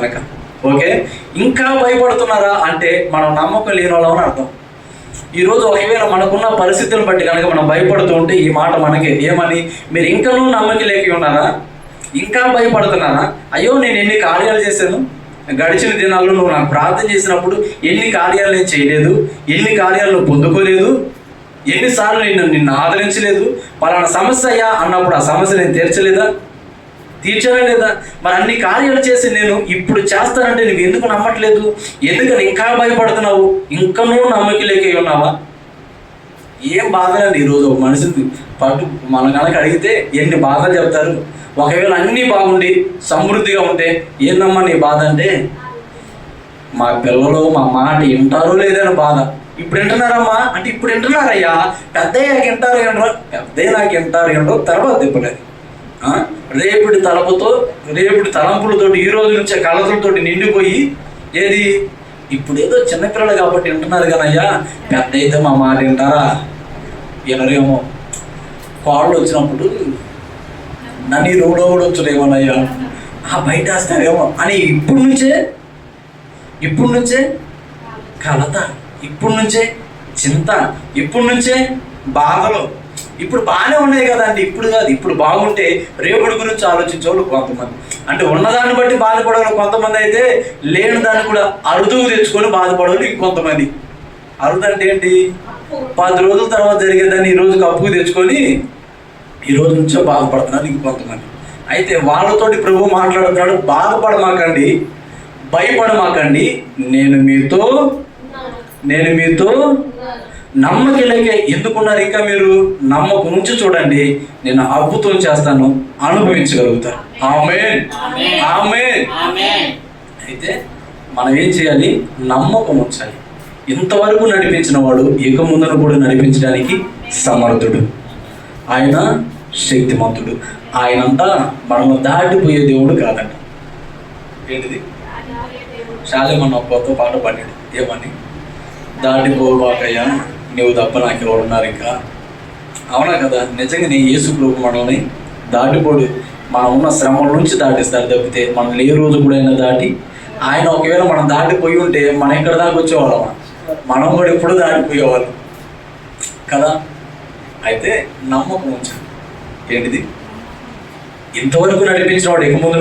కనుక. ఓకే? ఇంకా భయపడుతున్నారా అంటే మనం నమ్మకం లేని వాళ్ళం అని అర్థం. ఈరోజు ఒకవేళ మనకున్న పరిస్థితులను బట్టి కనుక మనం భయపడుతూ ఉంటే ఈ మాట మనకే ఏమని మీరు ఇంకనూ నమ్మకం లేక ఉన్నారా? ఇంకా భయపడుతున్నారా? అయ్యో నేను ఎన్ని కార్యాలు చేశాను? గడిచిన దినాల్లో నువ్వు నాకు ప్రార్థన చేసినప్పుడు ఎన్ని కార్యాలు నేను చేయలేదు? ఎన్ని కార్యాలు నువ్వు పొందుకోలేదు? ఎన్నిసార్లు నేను నిన్ను ఆదరించలేదు? పలానా సమస్య అయ్యా అన్నప్పుడు ఆ సమస్య నేను తీర్చలేదా? తీర్చానా లేదా? మరి అన్ని కార్యాలు చేసి నేను ఇప్పుడు చేస్తానంటే నువ్వు ఎందుకు నమ్మట్లేదు? ఎందుకని ఇంకా భయపడుతున్నావు? ఇంకా నువ్వు నమ్మకలేక ఉన్నావా? ఏం బాధలండి ఈరోజు ఒక మనిషిని పట్టు మన కనుక అడిగితే ఎన్ని బాధలు చెప్తారు? ఒకవేళ అన్నీ బాగుండి సమృద్ధిగా ఉంటే ఏందమ్మా నీ బాధ అంటే? మా పిల్లలు మా మాట వింటారో లేదని బాధ. ఇప్పుడు వింటున్నారమ్మా? అంటే ఇప్పుడు వింటున్నారయ్యా. పెద్దయ్యాక వింటారు వినరు పెద్దయ్య నాకు వింటారు వినరు తర్వాత ఇప్పలేదు రేపుడి తలపుతో రేపుడి తలంపులతోటి ఈ రోజు నుంచే కలతలతోటి నిండిపోయి ఏది? ఇప్పుడు ఏదో చిన్నపిల్లలు కాబట్టి వింటున్నారు కదయ్యా. పెద్ద అయితే మా మాట వింటారా? వినరేమో. కోళ్ళు వచ్చినప్పుడు నన్ను రోడో కూడా వచ్చుడేమోనయ్యా ఆ బయట వేస్తారేమో. అని ఇప్పుడు నుంచే ఇప్పుడు నుంచే కలత ఇప్పుడు నుంచే చింత ఇప్పుడు నుంచే బాధలు. ఇప్పుడు బాగానే ఉన్నాయి కదండి. ఇప్పుడు కాదు ఇప్పుడు బాగుంటే రేపుడి గురించి ఆలోచించేవాళ్ళు కొంతమంది. అంటే ఉన్నదాన్ని బట్టి బాధపడేవాళ్ళు కొంతమంది అయితే లేని దాన్ని కూడా అరుదుకు తెచ్చుకొని బాధపడేవాళ్ళు ఇంకొంతమంది అరుదు అంటే ఏంటి? పది రోజుల తర్వాత జరిగేదాన్ని ఈ రోజుకి అప్పుకు తెచ్చుకొని ఈ రోజు నుంచో బాధపడుతున్నారు ఇంకొంతమంది అయితే వాళ్ళతోటి ప్రభు మాట్లాడుతున్నాడు బాధపడమాకండి భయపడమాకండి. నేను మీతో నేను మీతో నమ్మకలేక ఎందుకున్నారు ఇంకా మీరు? నమ్మకం ఉంచి చూడండి నేను అద్భుతం చేస్తాను అనుభవించగలుగుతారు ఆమె ఆమె అయితే మనం ఏం చేయాలి? నమ్మకం ఉంచాలి. ఇంతవరకు నడిపించిన వాడు ఇక ముందును కూడా నడిపించడానికి సమర్థుడు. ఆయన శక్తిమంతుడు. ఆయనంతా మనము దాటిపోయే దేవుడు కాదంట ఏంటిది? శాలేమన్న కొత్త పాట పాడాడు. ఏమని దాటిపోవాకయ్యా. నువ్వు తప్ప నాకు ఎవరు ఉన్నారు ఇంకా? అవునా కదా? నిజంగా నీ యేసు ప్రభు మనల్ని దాటిపోడు. మనం ఉన్న శ్రమల నుంచి దాటిస్తారు తప్పితే మనం ఏ రోజు కూడా అయినా దాటి ఆయన ఒకవేళ మనం దాటిపోయి ఉంటే మనం ఎక్కడ దాకా వచ్చేవాళ్ళం? మనం కూడా ఎప్పుడు దాటిపోయేవాళ్ళం? కదా? అయితే నమ్మకం ఉంచు ఏంటిది? ఇంతవరకు నడిపించిన వాడు ఇక ముందు